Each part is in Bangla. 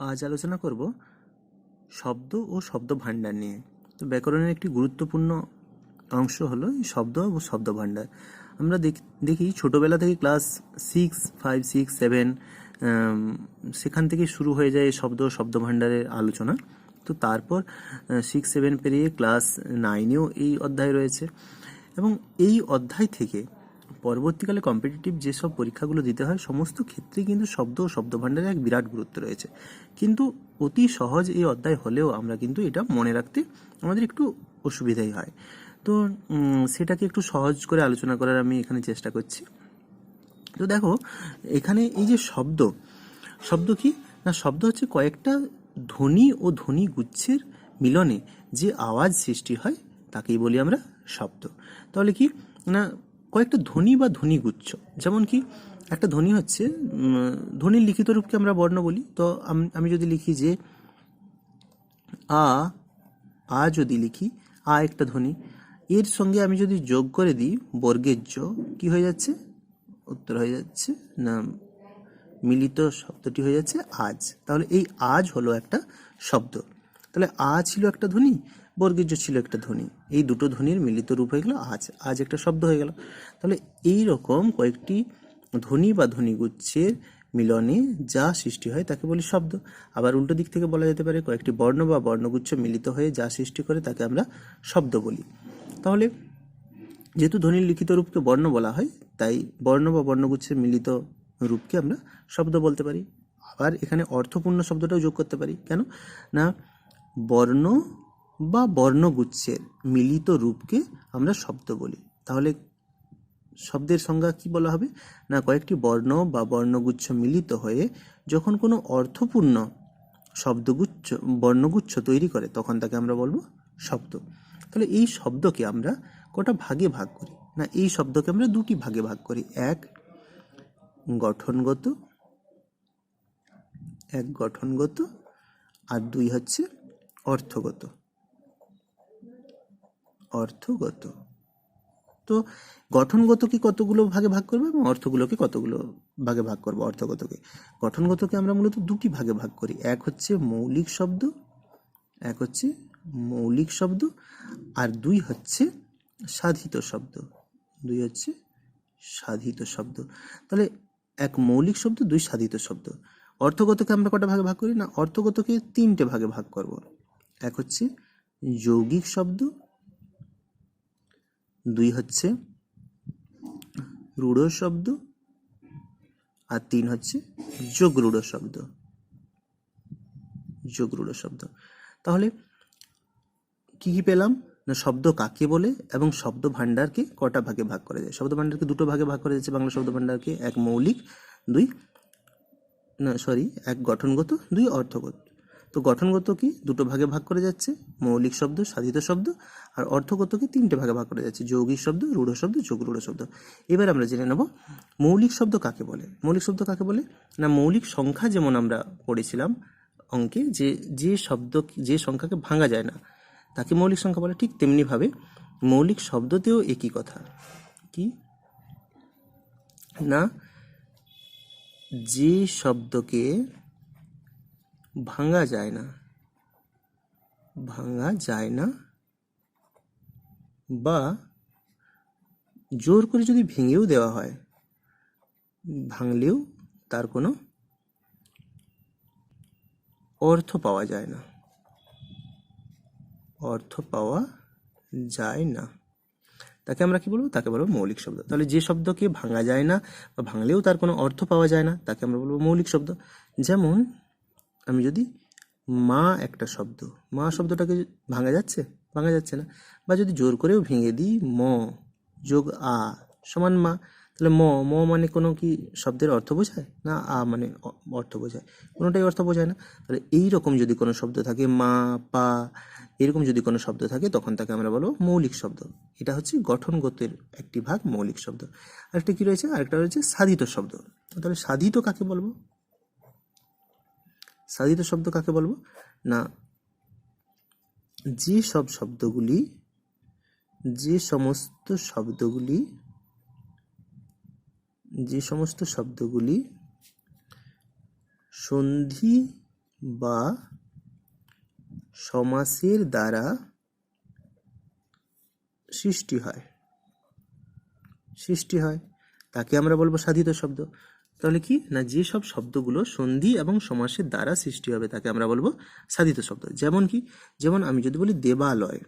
আজ আলোচনা করব শব্দ ও শব্দ ভাণ্ডার নিয়ে। তো ব্যাকরণের একটি গুরুত্বপূর্ণ অংশ হলো শব্দ ও শব্দ ভাণ্ডার আমরা দেখ- ছোটোবেলা থেকে class six, five, six, seven সেখান থেকে শুরু হয়ে যায় শব্দ শব্দ ভাণ্ডারের আলোচনা। তো তারপর সিক্স, সেভেন পেরিয়ে ক্লাস নাইনেও এই অধ্যায় রয়েছে। এবং এই অধ্যায় থেকে পরবর্তীকালে কম্পিটিটিভ যেসব পরীক্ষাগুলো দিতে হয়, সমস্ত ক্ষেত্রেই কিন্তু শব্দ ও শব্দ ভাণ্ডারের এক বিরাট গুরুত্ব রয়েছে। কিন্তু অতি সহজ এই অধ্যায় হলেও আমরা কিন্তু এটা মনে রাখতে আমাদের একটু অসুবিধাই হয়। তো সেটাকে একটু সহজ করে আলোচনা করার আমি এখানে চেষ্টা করছি। তো দেখো, এখানে এই যে শব্দ শব্দ কি? না, শব্দ হচ্ছে কয়েকটা ধ্বনি ও ধ্বনি গুচ্ছের মিলনে যে আওয়াজ সৃষ্টি হয়, তাকেই বলি আমরা শব্দ। তাহলে কি? না কয়েকটা ধ্বনি বা ধ্বনিগুচ্ছ। যেমন কি, একটা ধ্বনি হচ্ছে ধ্বনির লিখিত রূপকে আমরা বর্ণ বলি। তো আমি যদি লিখি যে, আ আ যদি লিখি, আ একটা ধ্বনি। এর সঙ্গে আমি যদি যোগ করে দিই, বর্গের জ, কি হয়ে যাচ্ছে? উত্তর হয়ে যাচ্ছে, না, মিলিত শব্দটি হয়ে যাচ্ছে আজ। তাহলে এই আজ হলো একটা শব্দ। তাহলে আ ছিল একটা ধ্বনি বর্গের জ ছিল একটা ধ্বনি। এই দুটো ধ্বনির মিলিত রূপ হয়ে গেল, আজ আজ একটা শব্দ হয়ে গেল। তাহলে এই রকম কয়েকটি ধ্বনি বা ধ্বনিগুচ্ছের মিলনে যা সৃষ্টি হয় তাকে বলি শব্দ। আবার উল্টো দিক থেকে বলা যেতে পারে কয়েকটি বর্ণ বা বর্ণগুচ্ছ মিলিত হয়ে যা সৃষ্টি করে তাকে আমরা শব্দ বলি। তাহলে যেহেতু ধ্বনির লিখিত রূপকে বর্ণ বলা হয়, তাই বর্ণ বা বর্ণগুচ্ছের মিলিত রূপকে আমরা শব্দ বলতে পারি। আবার এখানে অর্থপূর্ণ শব্দটাও যোগ করতে পারি। কেন? না বর্ণ বা বর্ণগুচ্ছের মিলিত রূপকে আমরা শব্দ বলি। তাহলে শব্দের সংজ্ঞা কি বলা হবে? না, কয়েকটি বর্ণ বা বর্ণগুচ্ছ মিলিত হয়ে যখন কোনো অর্থপূর্ণ শব্দগুচ্ছ, বর্ণগুচ্ছ তৈরি করে, তখন তাকে আমরা বলব শব্দ। তাহলে এই শব্দকে আমরা কটা ভাগে ভাগ করি? না, এই শব্দকে আমরা দুটি ভাগে ভাগ করি। এক গঠনগত এক গঠনগত, আর দুই হচ্ছে অর্থগত। অর্থগত। তো গঠনগতকে কতগুলো ভাগে ভাগ করব এবং অর্থগুলোকে কতগুলো ভাগে ভাগ করব? অর্থগতকে। গঠনগতকে আমরা মূলত দুটি ভাগে ভাগ করি। এক হচ্ছে মৌলিক শব্দ, এক হচ্ছে মৌলিক শব্দ, আর দুই হচ্ছে সাধিত শব্দ। দুই হচ্ছে সাধিত শব্দ। তাহলে এক মৌলিক শব্দ, দুই সাধিত শব্দ। অর্থগতকে আমরা কটা ভাগে ভাগ করি? না, অর্থগতকে তিনটে ভাগে ভাগ করব। এক হচ্ছে যৌগিক শব্দ, দুই হচ্ছে রূঢ় শব্দ, আর তিন হচ্ছে যোগরূঢ় শব্দ। যোগরূঢ় শব্দ। তাহলে কি কি পেলাম? না, শব্দ কাকে বলে এবং শব্দ ভাণ্ডারকে কটা ভাগে ভাগ করা যায় শব্দ ভাণ্ডারকে দুটো ভাগে ভাগ করা যাচ্ছে বাংলা শব্দ ভাণ্ডারকে, এক মৌলিক, দুই, না সরি এক গঠনগত, দুই অর্থগত। তো গঠনগত কি? দুটো ভাগে ভাগ করে যাচ্ছে। মৌলিক শব্দ, সাধিত শব্দ, আর অর্থগতকে তিনটে ভাগে ভাগ করে যাচ্ছে। যৌগিক শব্দ, রূঢ় শব্দ, যোগরূঢ় শব্দ। এবার আমরা জেনে নেব মৌলিক শব্দ কাকে বলে। মৌলিক শব্দ কাকে বলে? না, মৌলিক সংখ্যা যেমন আমরা পড়েছিলাম অঙ্কে, যে যে শব্দ, যে সংখ্যাকে ভাঙা যায় না, তাকে মৌলিক সংখ্যা বলে। ঠিক তেমনিভাবে মৌলিক শব্দতেও একই কথা। কি? না, যে শব্দকে ভাঙা যায় না। ভাঙা যায় না বা জোর করে যদি ভেঙেও দেওয়া হয়, ভাঙলেও তার কোনো অর্থ পাওয়া যায় না। অর্থ পাওয়া যায় না। তাকে আমরা কি বলব? তাকে বলব মৌলিক শব্দ। তাহলে যে শব্দকে ভাঙা যায় না বা ভাঙলেও তার কোনো অর্থ পাওয়া যায় না, তাকে আমরা বলব মৌলিক শব্দ। যেমন আমি যদি মা একটা শব্দ, মা শব্দটাকে ভাঙা যাচ্ছে? ভাঙা যাচ্ছে না। বা যদি জোর করেও ভেঙে দিই, ম, যোগ আ সমান মা, তাহলে ম ম মানে কোনো কি শব্দের অর্থ বোঝায়? না, আ মানে অর্থ বোঝায়। কোনোটাই অর্থ বোঝায় না। তাহলে এই রকম যদি কোনো শব্দ থাকে, মা, পা, এরকম যদি কোনো শব্দ থাকে, তখন তাকে আমরা বলব মৌলিক শব্দ। এটা হচ্ছে গঠনগতের একটি ভাগ মৌলিক শব্দ। আরেকটা কী রয়েছে? আরেকটা রয়েছে সাধিত শব্দ। তাহলে সাধিত কাকে বলব? সাধিত শব্দ কাকে বলব? না, যে সব শব্দগুলি, যে সমস্ত শব্দগুলি, যে সমস্ত শব্দগুলি সন্ধি বা সমাসের দ্বারা সৃষ্টি হয়। সৃষ্টি হয়। তাকে আমরা বলব সাধিত শব্দ। তাহলে কি? না যে সব শব্দগুলো সন্ধি এবং সমাসের দ্বারা সৃষ্টি হবে তাকে আমরা বলব সাধিত শব্দ। যেমন কি? যেমন আমি যদি বলি দেবালয়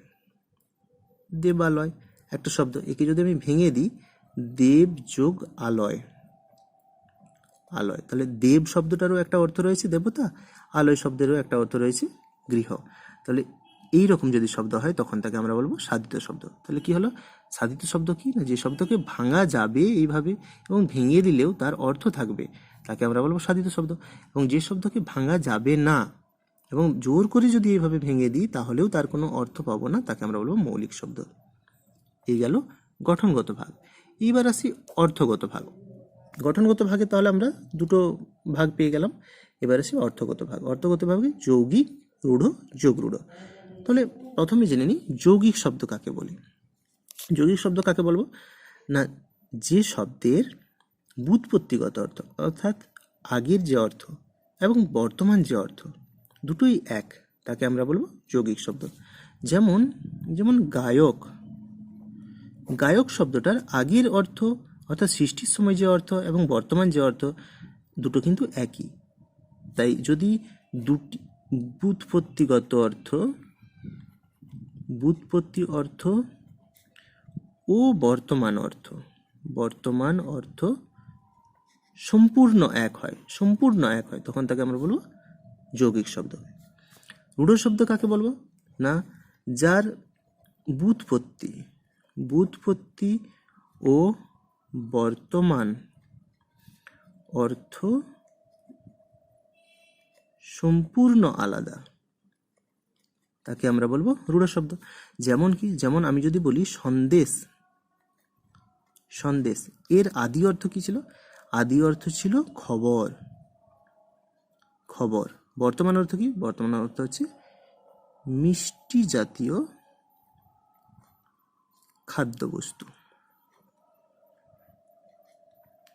দেবালয় একটা শব্দ। একে যদি আমি ভেঙে দিই, দেব যোগ আলয় আলয়। তাহলে দেব শব্দটারও একটা অর্থ রয়েছে দেবতা, আলয় শব্দেরও একটা অর্থ রয়েছে গৃহ। তাহলে এই রকম যদি শব্দ হয়, তখন তাকে আমরা বলব সাধিত শব্দ। তাহলে কি হলো? সাধিত শব্দ কি? না, যে শব্দকে ভাঙা যাবে এইভাবে এবং ভেঙে দিলেও তার অর্থ থাকবে, তাকে আমরা বলব সাধিত শব্দ। এবং যে শব্দকে ভাঙা যাবে না এবং জোর করে যদি এইভাবে ভেঙে দিই, তাহলেও তার কোনো অর্থ পাবো না, তাকে আমরা বলব মৌলিক শব্দ। এই গেল গঠনগত ভাগ। এইবার আসি অর্থগত ভাগ। গঠনগত ভাগে তাহলে আমরা দুটো ভাগ পেয়ে গেলাম। এবার আসি অর্থগত ভাগ। অর্থগত ভাগে যৌগিক রূঢ়, যোগ রূঢ়। তাহলে প্রথমে জেনে নিই, যৌগিক শব্দ কাকে বলি? যৌগিক শব্দ কাকে বলব? না, যে শব্দের বুৎপত্তিগত অর্থ, অর্থাৎ আগের যে অর্থ এবং বর্তমান যে অর্থ, দুটোই এক, তাকে আমরা বলব যৌগিক শব্দ। যেমন যেমন গায়ক গায়ক শব্দটার আগের অর্থ, অর্থাৎ সৃষ্টির সময় যে অর্থ এবং বর্তমান যে অর্থ, দুটো কিন্তু একই। তাই যদি দুটি বুৎপত্তিগত অর্থ বুৎপত্তি অর্থ ও বর্তমান অর্থ। বর্তমান অর্থ সম্পূর্ণ এক হয়, সম্পূর্ণ এক হয়। তখন তাকে আমরা বলব যৌগিক শব্দ। রূঢ় শব্দ কাকে বলব? না, যার বুৎপত্তি বুৎপত্তি ও বর্তমান অর্থ সম্পূর্ণ আলাদা। তাকে আমরা বলব রূঢ় শব্দ। যেমন কি, যেমন আমি যদি বলি সন্দেশ সন্দেশ। এর আদি অর্থ কি ছিল? আদি অর্থ ছিল খবর খবর। বর্তমান অর্থ কি? বর্তমান অর্থ হচ্ছে মিষ্টি জাতীয় খাদ্যবস্তু।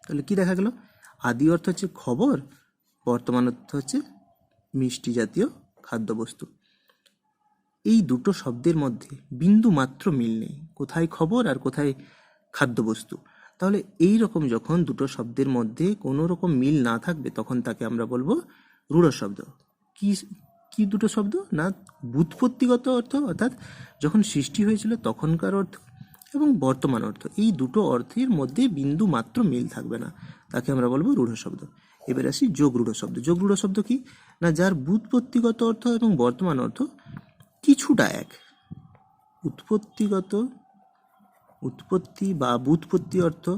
তাহলে কি দেখা গেল? আদি অর্থ হচ্ছে খবর, বর্তমান অর্থ হচ্ছে মিষ্টি জাতীয় খাদ্যবস্তু। এই দুটো শব্দের মধ্যে বিন্দু মাত্র মিল নেই। কোথায় খবর আর কোথায় খাদ্যবস্তু? তাহলে এই রকম যখন দুটো শব্দের মধ্যে কোনো রকম মিল না থাকবে, তখন তাকে আমরা বলব রূঢ় শব্দ। কি কি দুটো শব্দ? না বুৎপত্তিগত অর্থ, অর্থাৎ যখন সৃষ্টি হয়েছিল তখনকার অর্থ এবং বর্তমান অর্থ। এই দুটো অর্থের মধ্যে বিন্দু মাত্র মিল থাকবে না। তাকে আমরা বলব রূঢ় শব্দ। এবার আসি যোগ রূঢ় শব্দ। যোগ রূঢ় শব্দ কি? না, যার বুৎপত্তিগত অর্থ এবং বর্তমান অর্থ কিছুটা এক। উৎপত্তিগত, উৎপত্তি বা বুৎপত্তি অর্থ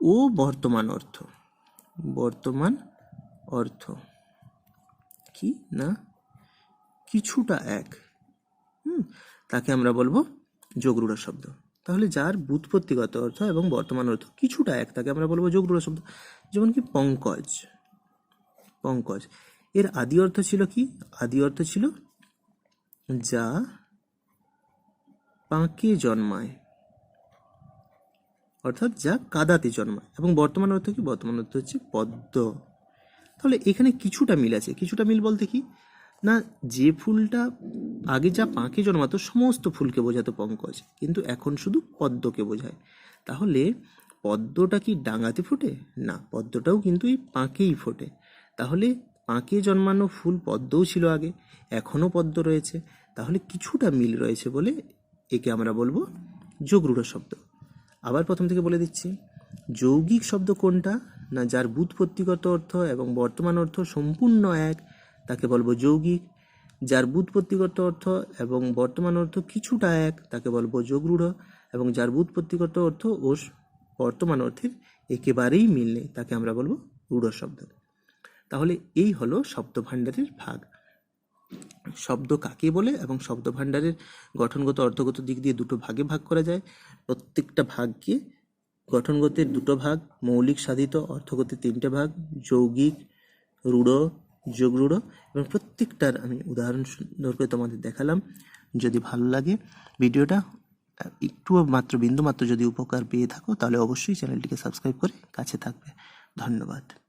ও বর্তমান অর্থ। বর্তমান অর্থ। কি? না? কিছুটা এক। হুম, তাকে আমরা বলব যোগরূঢ় শব্দ। তাহলে যার বুৎপত্তিগত অর্থ এবং বর্তমান অর্থ কিছুটা এক, তাকে আমরা বলব যোগরূঢ় শব্দ। যেমন কি পঙ্কজ। পঙ্কজ। এর আদি অর্থ ছিল কি? আদি অর্থ ছিল যা পাঁকে জন্মায়। অর্থাৎ যা কাদাতে জন্মায়। এবং বর্তমান অর্থ কি? বর্তমান অর্থ হচ্ছে পদ্ম। তাহলে এখানে কিছুটা মিল আছে। কিছুটা মিল বলতে কি? না, যে ফুলটা আগে যা পাঁকে জন্মাতো, সমস্ত ফুলকে বোঝাতো পঙ্কজ। কিন্তু এখন শুধু পদ্মকে বোঝায়। তাহলে পদ্মটা কি ডাঙাতে ফোটে? না, পদ্মটাও কিন্তু এই পাঁকেই ফোটে। তাহলে পাঁকে জন্মানো ফুল পদ্মও ছিল আগে, এখনও পদ্ম রয়েছে। তাহলে কিছুটা মিল রয়েছে বলে একে আমরা বলব যোগরূঢ় শব্দ। আবার প্রথম থেকে বলে দিচ্ছি, যৌগিক শব্দ কোনটা না যার বুৎপত্তিগত অর্থ এবং বর্তমান অর্থ সম্পূর্ণ এক, তাকে বলব যৌগিক। যার বুৎপত্তিগত অর্থ এবং বর্তমান অর্থ কিছুটা এক, তাকে বলব যোগরূঢ় এবং যার বুৎপত্তিগত অর্থ ও বর্তমান অর্থের একেবারেই মিল নেই, তাকে আমরা বলব রূঢ় শব্দ। তাহলে এই হলো শব্দ ভাণ্ডারের ভাগ। শব্দ কাকে বলে এবং শব্দ ভাণ্ডারের গঠনগত, অর্থগত দিক দিয়ে দুটো ভাগে ভাগ করা যায়। প্রত্যেকটা ভাগকে গঠনগতের দুটো ভাগ, মৌলিক, সাধিত অর্থগতের তিনটে ভাগ, যৌগিক, রূঢ়, যোগরূঢ় এবং প্রত্যেকটার আমি উদাহরণ সুন্দর করে তোমাদের দেখালাম। যদি ভালো লাগে ভিডিওটা, একটুও মাত্র বিন্দু মাত্র যদি উপকার পেয়ে থাকো, তাহলে অবশ্যই চ্যানেলটিকে সাবস্ক্রাইব করে কাছে থাকবে। ধন্যবাদ।